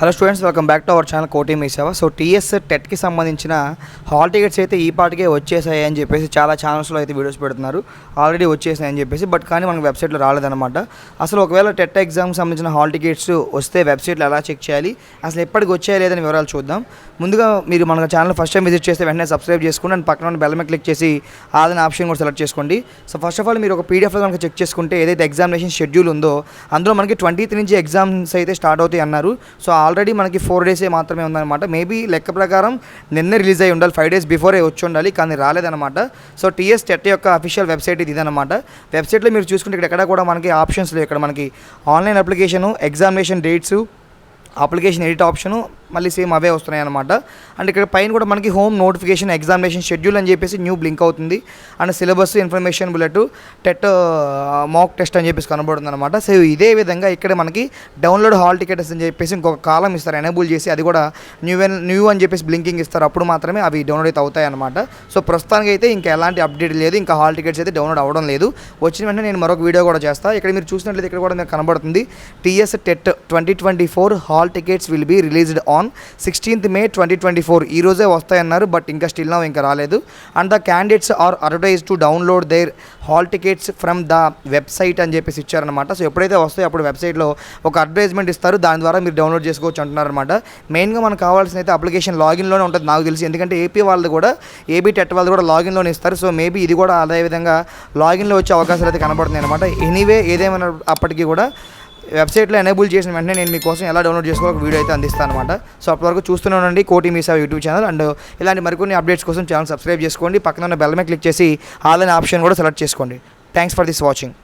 Hello students welcome back to our channel కోటి మీ సేవ సో టీఎస్ టెట్కి సంబంధించిన హాల్ టికెట్స్ అయితే ఈ పాటికే వచ్చేసాయి అని చెప్పేసి చాలా ఛానల్స్లో అయితే వీడియోస్ పెడుతున్నారు. ఆల్రెడీ వచ్చేసాయి అని చెప్పేసి బట్ కానీ మనకు వెబ్సైట్లో రాలేదన్నమాట. అసలు ఒకవేళ టెట్ ఎగ్జామ్కి సంబంధించిన హాల్ టికెట్స్ వస్తే వెబ్సైట్లో ఎలా చెక్ చేయాలి? అసలు ఎప్పటికి వచ్చాయా లేదని వివరాలు చూద్దాం. ముందుగా మీరు మన ఛానల్ ఫస్ట్ టైం విజిట్ చేస్తే వెంటనే సబ్స్క్రైబ్ చేసుకోండి అండ్ పక్కన ఉన్న బెల్ మీద క్లిక్ చేసి ఆదని ఆప్షన్ కూడా సెలెక్ట్ చేసుకోండి. సో ఫస్ట్ ఆఫ్ ఆల్ మీరు ఒక పీడిఎఫ్లో కనుక చెక్ చేసుకుంటే ఏదైతే ఎగ్జామినేషన్ షెడ్యూల్ ఉందో అందులో మనకి ట్వంటీ నుంచి ఎగ్జామ్స్ అయితే స్టార్ట్ అవుతాయి అన్నారు. సో ఆల్రెడీ మనకి ఫోర్ డేసే మాత్రమే ఉందన్నమాట. మేబీ లెక్క ప్రకారం నిన్నే రిలీజ్ అయ్యి ఉండాలి. ఫైవ్ డేస్ బిఫోరే వచ్చి ఉండాలి. కానీ రాలేదన్నమాట. సో టీఎస్ టెట్ యొక్క అఫీషియల్ వెబ్సైట్ ఇది అనమాట వెబ్సైట్లో మీరు చూసుకుంటే ఇక్కడ ఎక్కడ కూడా మనకి ఆప్షన్స్ లేవు. ఇక్కడ మనకి online application examination dates application edit option మళ్ళీ సేమ్ అవే వస్తున్నాయి అనమాట అండ్ ఇక్కడ పైన కూడా మనకి హోమ్ నోటిఫికేషన్ ఎగ్జామినేషన్ షెడ్యూల్ అని చెప్పేసి న్యూ బ్లింక్ అవుతుంది. And syllabus information bullet TET mock test అని చెప్పేసి కనబడుతుంది అనమాట సో ఇదే విధంగా ఇక్కడ మనకి డౌన్లోడ్ హాల్ టికెట్స్ అని చెప్పేసి ఇంకొక కాలం ఇస్తారు ఎనేబుల్ చేసి అది కూడా న్యూ న్యూ అని చెప్పేసి బ్లింకింగ్ ఇస్తారు. అప్పుడు మాత్రమే అవి డౌన్లోడ్ అయితే అవుతాయి అనమాట సో ప్రస్తుతానికి అయితే ఇంకా ఎలాంటి అప్డేట్ లేదు ఇంకా హాల్ టికెట్స్ అయితే డౌన్లోడ్ అవ్వడం లేదు. వచ్చిన వెంటనే నేను మరొక వీడియో కూడా చేస్తాను ఇక్కడ మీరు చూసినట్లయితే ఇక్కడ కూడా మీకు కనబడుతుంది. TS TET twenty twenty four hall tickets will be released on sixteenth May twenty twenty four ఈ రోజే వస్తాయన్నారు బట్ ఇంకా స్టిల్ నౌ ఇంకా రాలేదు. And the candidates are advertise to download their hall tickets from the website అని చెప్పేసి ఇచ్చారనమాట so ఎప్పుడైతే వస్తాయో అప్పుడు వెబ్సైట్లో ఒక అడ్వర్టైజ్మెంట్ ఇస్తారు. దాని ద్వారా మీరు డౌన్లోడ్ చేసుకోవచ్చు అంటున్నారనమాట మెయిన్గా మనకు కావాల్సిన అయితే అప్లికేషన్ లాగిన్లోనే ఉంటుంది నాకు తెలిసి. ఎందుకంటే ఏపీ వాళ్ళది కూడా ఏబీ టెట్ వాళ్ళది కూడా లాగిన్లోనే ఇస్తారు. సో మేబీ ఇది కూడా అదే విధంగా లాగిన్లో వచ్చే అవకాశాలు అయితే కనబడుతున్నాయి అనమాట ఎనీవే ఏదేమైనా అప్పటికీ కూడా వెబ్సైట్లో ఎనేబుల్ చేసిన వెంటనే నేను మీకోసం ఎలా డౌన్లోడ్ చేసుకోవాలి ఒక వీడియో అయితే అందిస్తాను అనమాట సో అప్పటివరకు చూస్తూనే ఉండండి కోటి మీసా యూట్యూబ్ ఛానల్. అండ్ ఇలాంటి మరికొన్ని అప్డేట్స్ కోసం ఛానల్ సబ్స్క్రైబ్ చేసుకోండి. పక్కన ఉన్న బెల్ మీద క్లిక్ చేసి ఆల్ అనే ఆప్షన్ కూడా సెలెక్ట్ చేసుకోండి. Thanks for this watching.